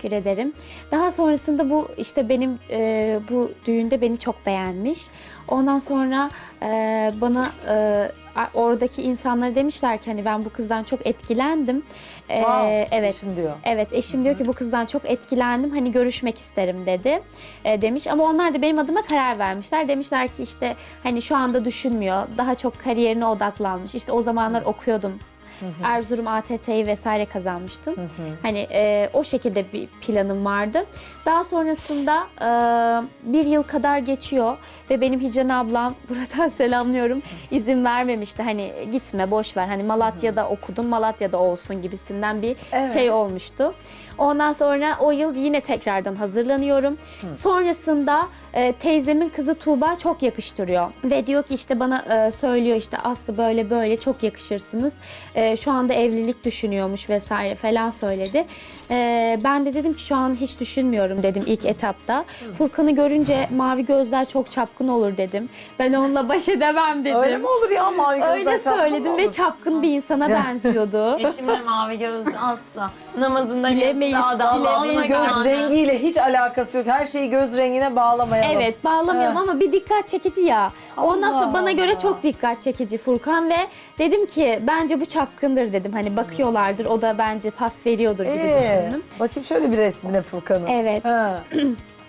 Teşekkür ederim. Daha sonrasında bu işte benim e, bu düğünde beni çok beğenmiş. Ondan sonra e, bana e, oradaki insanlara demişler ki hani ben bu kızdan çok etkilendim. E, Wow, evet. eşin diyor. Evet eşim diyor ki bu kızdan çok etkilendim hani görüşmek isterim dedi e, demiş ama onlar da benim adıma karar vermişler demişler ki işte hani şu anda düşünmüyor daha çok kariyerine odaklanmış işte o zamanlar okuyordum Erzurum ATT'yi vesaire kazanmıştım. Hani e, o şekilde bir planım vardı. Daha sonrasında e, bir yıl kadar geçiyor ve benim Hicran ablam buradan selamlıyorum izin vermemişti. Hani gitme boş ver hani Malatya'da okudum Malatya'da olsun gibisinden bir Evet. şey olmuştu. Ondan sonra o yıl yine tekrardan hazırlanıyorum. Sonrasında e, teyzemin kızı Tuğba çok yakıştırıyor. Ve diyor ki işte bana e, söylüyor işte Aslı böyle böyle çok yakışırsınız. E, şu anda evlilik düşünüyormuş vesaire falan söyledi. E, ben de dedim ki şu an hiç düşünmüyorum dedim ilk etapta. Furkan'ı görünce mavi gözler çok çapkın olur dedim. Ben onunla baş edemem dedim. Öyle mi olur ya mavi gözler Öyle çapkın söyledim ve çapkın bir insana benziyordu. Eşimle mavi gözlü asla. Namazında Bilemeyiz, bilemeyiz. Göz yani. rengiyle hiç alakası yok. Her şeyi göz rengine bağlamayalım. Evet bağlamayalım Evet. ama bir dikkat çekici ya. Ondan sonra Allah bana göre çok dikkat çekici Furkan ve dedim ki bence bu çapkındır dedim. Hani bakıyorlardır o da bence pas veriyordur gibi Ee, düşündüm. bakayım şöyle bir resmine Furkan'ın. Evet. Ha.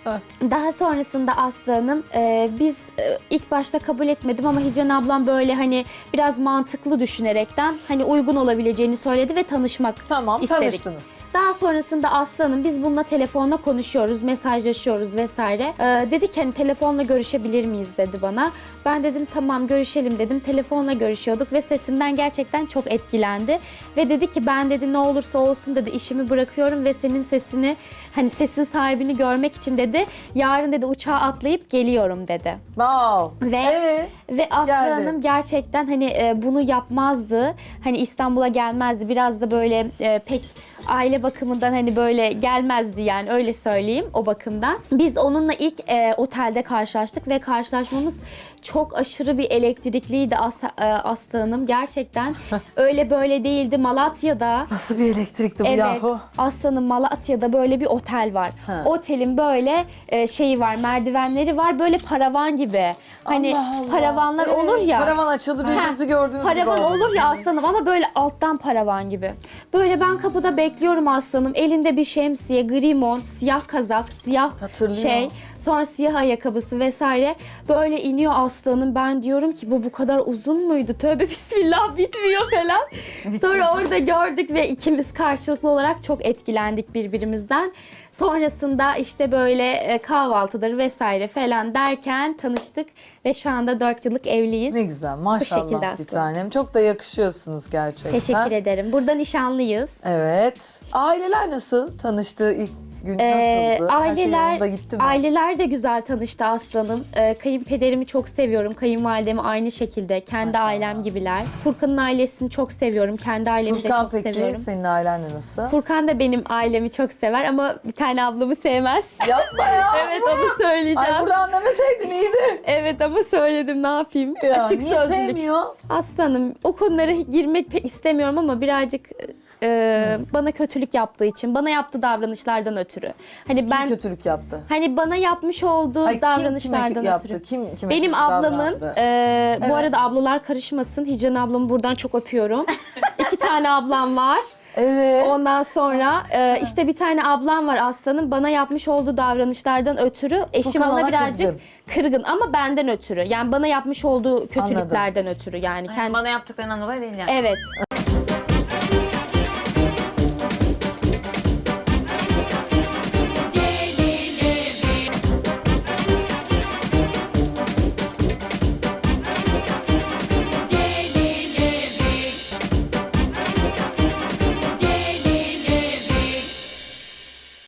Daha sonrasında Aslı Hanım e, biz e, ilk başta kabul etmedim ama Hicran ablam böyle hani biraz mantıklı düşünerekten hani uygun olabileceğini söyledi ve tanışmak Tamam istedik. tanıştınız. Daha sonrasında Aslı Hanım biz bununla telefonla konuşuyoruz, mesajlaşıyoruz vesaire. Ee, dedi ki hani telefonla görüşebilir miyiz dedi bana. Ben dedim tamam görüşelim dedim. Telefonla görüşüyorduk ve sesimden gerçekten çok etkilendi. Ve dedi ki ben dedi ne olursa olsun dedi işimi bırakıyorum ve senin sesini hani sesin sahibini görmek için dedi yarın dedi uçağa atlayıp geliyorum dedi. Wow. Ve Ee? ve Aslı Geldi. Hanım gerçekten hani e, bunu yapmazdı. Hani İstanbul'a gelmezdi. Biraz da böyle e, pek aile bakımından hani böyle gelmezdi yani öyle söyleyeyim o bakımdan. Biz onunla ilk e, otelde karşılaştık ve karşılaşmamız çok aşırı bir elektrikliydi As, e, Aslı Hanım. Gerçekten öyle böyle değildi. Malatya'da Nasıl bir elektrikti bu Evet. yahu? Aslan'ın Malatya'da böyle bir otel var. Ha. Otelin böyle e, şeyi var, merdivenleri var. Böyle paravan gibi. Hani Allah Allah. paravanlar Ee, olur ya. Paravan açıldı birbirinizi gördünüz Paravan olur ya aslanım ama böyle alttan paravan gibi. Böyle ben kapıda bekliyorum aslanım. Elinde bir şemsiye, gri mont, siyah kazak, siyah Hatırlıyor. şey. Sonra siyah ayakkabısı vesaire. Böyle iniyor aslanım. Ben diyorum ki bu bu kadar uzun muydu? Tövbe bismillah bitmiyor falan. Sonra orada gördük ve ikimiz karşılıklı olarak çok etkilendik birbirimizden. Sonrasında işte böyle e, kahvaltıdır vesaire falan derken tanıştık ve şu anda 4 yıllık evliyiz. Ne güzel şekilde maşallah bir aslında. tanem. Çok da yakışıyorsunuz gerçekten. Teşekkür ederim. Burada nişanlıyız. Evet. Aileler nasıl? Tanıştığı ilk gün Ee, nasıldı? Her şey aileler gitti mi? aileler de güzel tanıştı aslanım. Ee, kayınpederimi çok seviyorum. Kayınvalidemi aynı şekilde. Kendi Maşallah. ailem gibiler. Furkan'ın ailesini çok seviyorum. Kendi ailemi de Furkan çok peki seviyorum. senin ailenle nasıl? Furkan da benim ailemi çok sever ama bir tane ablamı sevmez. Yapma ya. evet onu söyleyeceğim. Ay buradan demeseydin iyiydi. Evet ama söyledim ne yapayım? Ya, Açık niye sözlülük. sevmiyor? Aslanım o konulara girmek pek istemiyorum ama birazcık e, bana kötülük yaptığı için, bana yaptığı davranışlardan ötürü. Hani ben Kim kötülük yaptı? hani bana yapmış olduğu Hayır, kim davranışlardan kime yaptı? ötürü. Kim kime Benim ablamın, davrandı? e, bu Evet. arada ablalar karışmasın. Hicran ablamı buradan çok öpüyorum. İki tane ablam var. Evet. Ondan sonra e, işte bir tane ablam var Aslan'ın bana yapmış olduğu davranışlardan ötürü eşim Furkan ona ona birazcık kızgın. kırgın ama benden ötürü. Yani bana yapmış olduğu kötülüklerden ötürü yani. Kendi... Bana yaptıklarından dolayı değil yani. Evet.